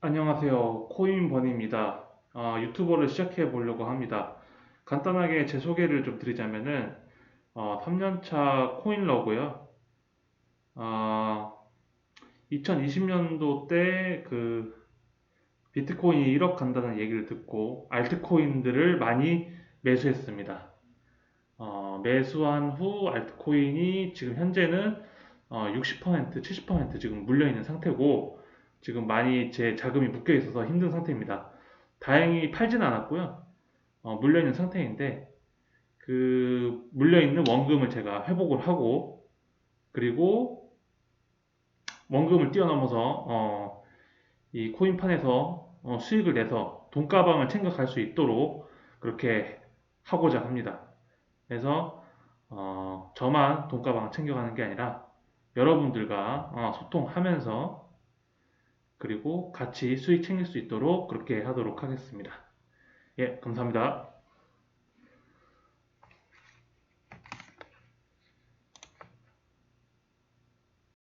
안녕하세요. 코인버니입니다. 어, 유튜버를 시작해 보려고 합니다. 간단하게 제 소개를 좀 드리자면은, 어, 3년차 코인러고요. 어, 2020년도 때 그 비트코인이 1억 간다는 얘기를 듣고 알트코인들을 많이 매수했습니다. 어, 매수한 후 알트코인이 지금 현재는 어, 60%, 70% 지금 물려 있는 상태고, 지금 많이 제 자금이 묶여 있어서 힘든 상태입니다. 다행히 팔진 않았고요. 어, 물려 있는 상태인데 그 물려 있는 원금을 제가 회복을 하고 그리고 원금을 뛰어넘어서 어, 이 코인판에서 어, 수익을 내서 돈가방을 챙겨갈 수 있도록 그렇게 하고자 합니다. 그래서 어, 저만 돈가방을 챙겨가는 게 아니라 여러분들과 어, 소통하면서 그리고 같이 수익 챙길 수 있도록 그렇게 하도록 하겠습니다. 예, 감사합니다.